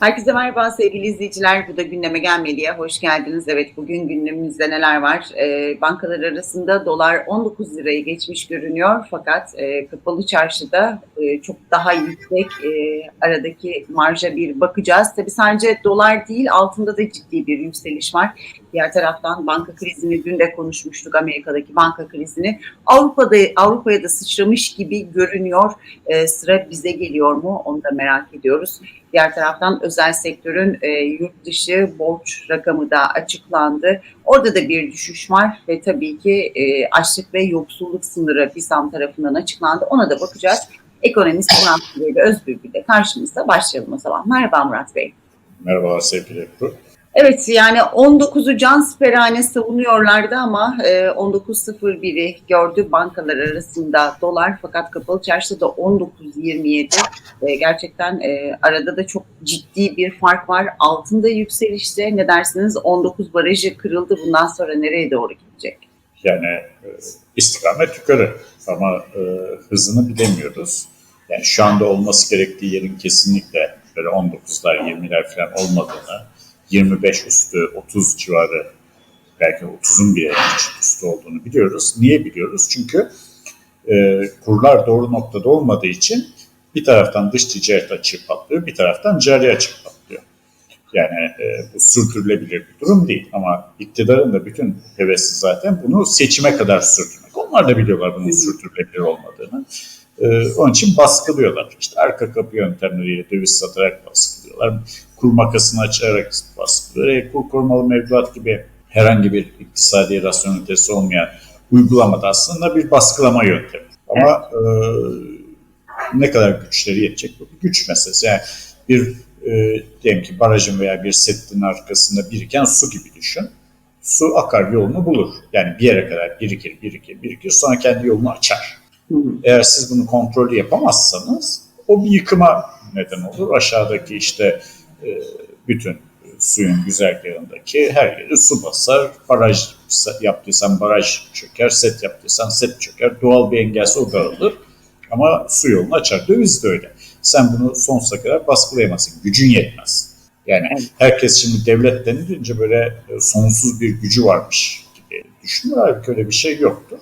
Herkese merhaba sevgili izleyiciler. Bu da gündeme gelmediye hoş geldiniz. Evet bugün gündemimizde neler var? Ee, bankalar arasında dolar 19 lirayı geçmiş görünüyor. Fakat e, kapalı çarşıda e, çok daha yüksek e, aradaki marja bir bakacağız. Tabii sadece dolar değil altında da ciddi bir yükseliş var. Diğer taraftan banka krizini dün de konuşmuştuk Amerika'daki banka krizini. Avrupa'da Avrupa'ya da sıçramış gibi görünüyor. E, sıra bize geliyor mu? Onu da merak ediyoruz. Diğer taraftan özel sektörün e, yurt dışı borç rakamı da açıklandı. Orada da bir düşüş var ve tabii ki e, açlık ve yoksulluk sınırı BİSAM tarafından açıklandı. Ona da bakacağız. Ekonomist Murat Bey ve Özbülbül de karşımızda. Başlayalım o zaman. Merhaba Murat Bey. Merhabalar sevgili Ebru. Evet yani 19'u can siperhane savunuyorlardı ama e, 19.01'i gördü bankalar arasında dolar fakat kapalı çarşıda da 19.27 e, gerçekten e, arada da çok ciddi bir fark var. Altında yükselişte ne dersiniz 19 barajı kırıldı bundan sonra nereye doğru gidecek? Yani e, istikamet yukarı ama e, hızını bilemiyoruz. Yani şu anda olması gerektiği yerin kesinlikle böyle 19'lar 20'ler falan olmadığını 25 üstü 30 civarı belki 30'un bile üstü olduğunu biliyoruz. Niye biliyoruz? Çünkü e, kurlar doğru noktada olmadığı için bir taraftan dış ticaret açığı patlıyor, bir taraftan cari açık patlıyor. Yani e, bu sürdürülebilir bir durum değil ama iktidarın da bütün hevesi zaten bunu seçime kadar sürdürmek. Onlar da biliyorlar bunun sürdürülebilir olmadığını. E, onun için baskılıyorlar. İşte arka kapı yöntemleriyle döviz satarak baskılıyorlar. Kur makasını açarak baskılıyor. E, kur korumalı mevduat gibi herhangi bir iktisadi rasyonelitesi olmayan uygulamada aslında bir baskılama yöntemi. Ama e, ne kadar güçleri yetecek bu bir güç meselesi. Yani bir e, diyelim ki barajın veya bir settin arkasında biriken su gibi düşün. Su akar yolunu bulur. Yani bir yere kadar birikir, birikir, birikir sonra kendi yolunu açar. Eğer siz bunu kontrollü yapamazsanız o bir yıkıma neden olur. Aşağıdaki işte e, bütün suyun güzergahındaki her yeri su basar. Baraj yaptıysan baraj çöker, set yaptıysan set çöker. Doğal bir engelse o dağılır. Ama su yolunu açar. Döviz de öyle. Sen bunu sonsuza kadar baskılayamazsın. Gücün yetmez. Yani herkes şimdi devlet denilince böyle sonsuz bir gücü varmış gibi düşünüyor. Halbuki öyle bir şey yoktur.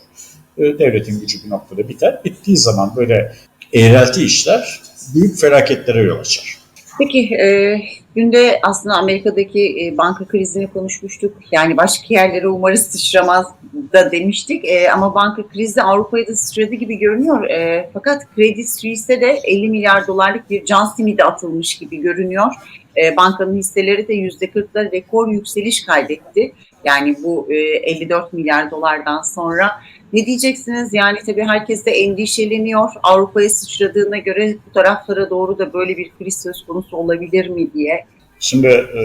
Devletin gücü bir noktada biter. Bittiği zaman böyle eğrelti işler büyük felaketlere yol açar. Peki e, dün aslında Amerika'daki e, banka krizini konuşmuştuk. Yani başka yerlere umarız sıçramaz da demiştik. E, ama banka krizi Avrupa'ya da sıçradı gibi görünüyor. E, fakat Credit Suisse'e de 50 milyar dolarlık bir can simidi atılmış gibi görünüyor. E, bankanın hisseleri de %40'la rekor yükseliş kaydetti. Yani bu e, 54 milyar dolardan sonra ne diyeceksiniz? Yani tabii herkes de endişeleniyor. Avrupa'ya sıçradığına göre bu taraflara doğru da böyle bir kriz söz konusu olabilir mi diye. Şimdi e,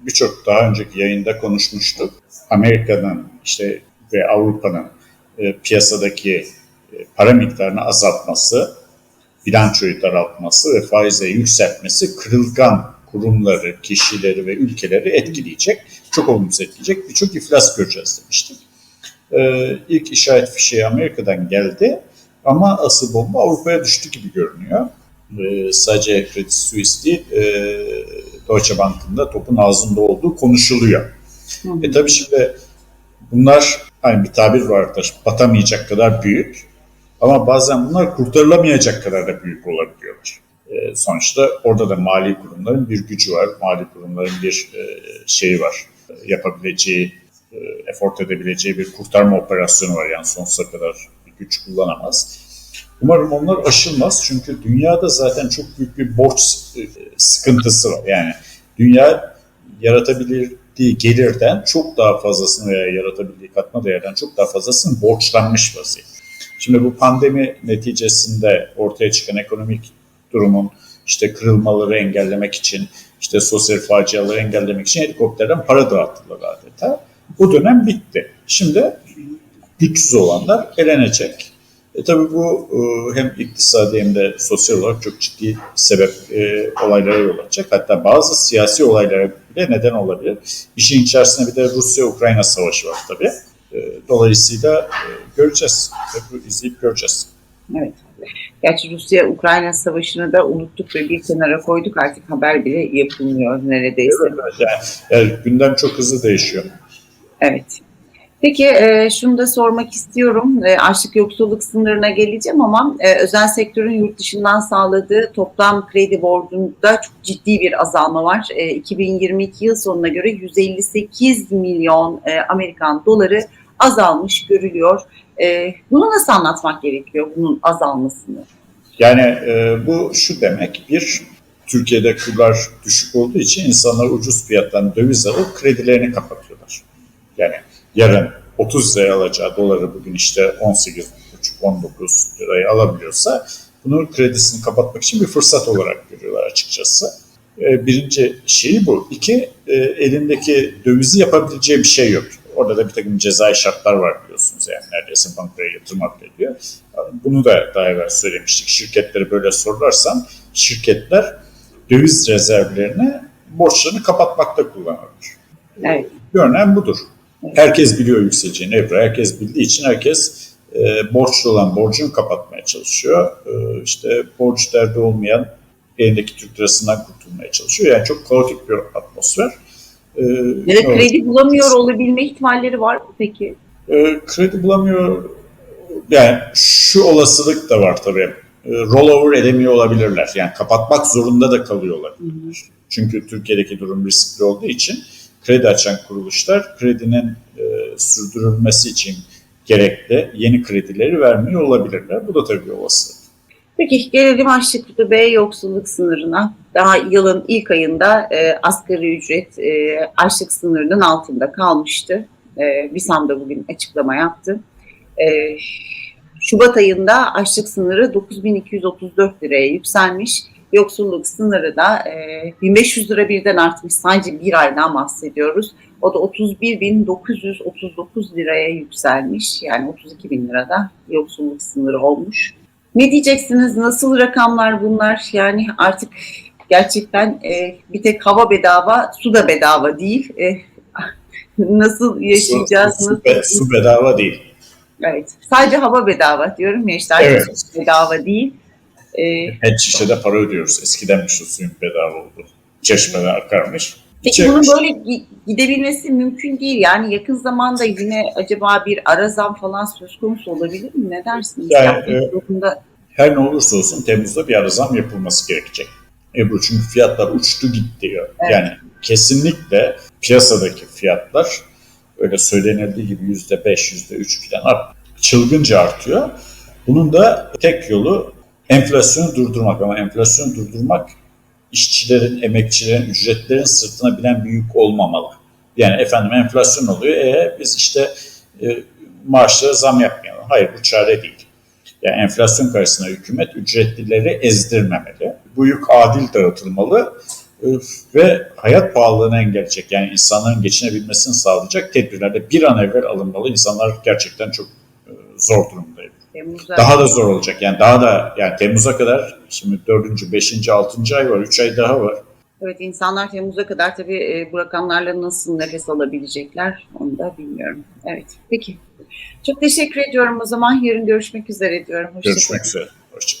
birçok daha önceki yayında konuşmuştuk. Amerika'nın işte ve Avrupa'nın e, piyasadaki e, para miktarını azaltması, bilançoyu daraltması ve faize yükseltmesi kırılgan kurumları, kişileri ve ülkeleri etkileyecek. Çok olumsuz etkileyecek. Birçok iflas göreceğiz demiştik. Ee, ilk işaret fişeği Amerika'dan geldi ama asıl bomba Avrupa'ya düştü gibi görünüyor. Ee, sadece Credit Suisse değil, e, Deutsche Bank'ın da topun ağzında olduğu konuşuluyor. Hı hı. E tabii şimdi bunlar hani bir tabir var arkadaş, batamayacak kadar büyük ama bazen bunlar kurtarılamayacak kadar da büyük olabiliyorlar. E, sonuçta orada da mali kurumların bir gücü var, mali kurumların bir e, şeyi var, yapabileceği e, effort edebileceği bir kurtarma operasyonu var. Yani sonsuza kadar bir güç kullanamaz. Umarım onlar aşılmaz çünkü dünyada zaten çok büyük bir borç e, sıkıntısı var. Yani dünya yaratabildiği gelirden çok daha fazlasını veya yaratabildiği katma değerden çok daha fazlasını borçlanmış vaziyette. Şimdi bu pandemi neticesinde ortaya çıkan ekonomik durumun işte kırılmaları engellemek için, işte sosyal faciaları engellemek için helikopterden para dağıttılar adeta. Bu dönem bitti. Şimdi güçsüz olanlar elenecek. E tabii bu e, hem iktisadi hem de sosyal olarak çok ciddi sebep e, olaylara yol açacak. Hatta bazı siyasi olaylara bile neden olabilir. İşin içerisinde bir de Rusya-Ukrayna savaşı var tabii. E, dolayısıyla e, göreceğiz. Hep izleyip göreceğiz. Evet. Gerçi Rusya-Ukrayna savaşını da unuttuk ve bir kenara koyduk artık haber bile yapılmıyor neredeyse. Yani, yani gündem çok hızlı değişiyor. Evet. Peki e, şunu da sormak istiyorum. E, açlık yoksulluk sınırına geleceğim ama e, özel sektörün yurt dışından sağladığı toplam kredi borcunda çok ciddi bir azalma var. E, 2022 yıl sonuna göre 158 milyon e, Amerikan doları azalmış görülüyor. E, bunu nasıl anlatmak gerekiyor bunun azalmasını? Yani e, bu şu demek bir Türkiye'de kurlar düşük olduğu için insanlar ucuz fiyattan döviz alıp kredilerini kapatıyorlar. Yani yarın 30 liraya alacağı doları bugün işte 18,5-19 liraya alabiliyorsa bunun kredisini kapatmak için bir fırsat olarak görüyorlar açıkçası. E, birinci şeyi bu. İki, e, elindeki dövizi yapabileceği bir şey yok. Orada da bir takım cezai şartlar var biliyorsunuz yani neredeyse bankaya yatırmak ediyor. Bunu da daha evvel söylemiştik. Şirketleri böyle sorarsan şirketler döviz rezervlerini borçlarını kapatmakta kullanırlar. Evet. Örneğin budur. Herkes biliyor yükseleceğini Ebru. Herkes bildiği için herkes e, borçlu olan borcunu kapatmaya çalışıyor. E, işte borç derdi olmayan elindeki Türk lirasından kurtulmaya çalışıyor. Yani çok kaotik bir atmosfer. E, Ya da kredi bulamıyor olabilme ihtimalleri var mı peki? e, kredi bulamıyor. Yani şu olasılık da var tabii. E, rollover edemiyor olabilirler. Yani kapatmak zorunda da kalıyorlar. Çünkü Türkiye'deki durum riskli olduğu için kredi açan kuruluşlar kredinin e, sürdürülmesi için gerekli yeni kredileri vermiyor olabilirler. Bu da tabii olasılık. Peki gelelim açlık ve yoksulluk sınırına. Daha yılın ilk ayında e, asgari ücret e, açlık sınırının altında kalmıştı. E, BİSAM da bugün açıklama yaptı. E, Şubat ayında açlık sınırı 9234 liraya yükselmiş. Yoksulluk sınırı da e, 1500 lira birden artmış. Sadece bir aydan bahsediyoruz. O da 31.939 liraya yükselmiş. Yani 32 bin lirada yoksulluk sınırı olmuş. Ne diyeceksiniz? Nasıl rakamlar bunlar? Yani artık gerçekten e, bir tek hava bedava, su da bedava değil. E, nasıl yaşayacağız? Su, su, nasıl- be- su bedava değil. Evet. Sadece hava bedava diyorum ya işte Evet. artık su bedava değil. E, Pet şişede para ödüyoruz. Eskidenmiş o suyun bedava oldu. Çeşmeden akarmış. Peki bunun böyle gi- gidebilmesi mümkün değil. Yani yakın zamanda yine acaba bir ara zam falan söz konusu olabilir mi? Ne dersiniz? Yani, e, durumda Her ne olursa olsun Temmuz'da bir ara zam yapılması gerekecek. Ebru çünkü fiyatlar uçtu gitti diyor. Evet. Yani kesinlikle piyasadaki fiyatlar öyle söylenildiği gibi yüzde beş, yüzde üç falan art, çılgınca artıyor. Bunun da tek yolu enflasyonu durdurmak ama enflasyonu durdurmak işçilerin, emekçilerin, ücretlerin sırtına binen bir yük olmamalı. Yani efendim enflasyon oluyor, e, biz işte e, maaşlara zam yapmayalım. Hayır bu çare değil. Yani enflasyon karşısında hükümet ücretlileri ezdirmemeli. Bu yük adil dağıtılmalı e, ve hayat pahalılığını engelleyecek yani insanların geçinebilmesini sağlayacak tedbirlerde bir an evvel alınmalı. İnsanlar gerçekten çok e, zor durumda. Temmuz'da Daha da zor olacak yani daha da yani Temmuz'a kadar şimdi dördüncü, beşinci, altıncı ay var, üç ay daha var. Evet insanlar Temmuz'a kadar tabii e, bu rakamlarla nasıl nefes alabilecekler onu da bilmiyorum. Evet peki. Çok teşekkür ediyorum o zaman. Yarın görüşmek üzere diyorum. Hoşça kalın. Görüşmek üzere. Hoşçakalın.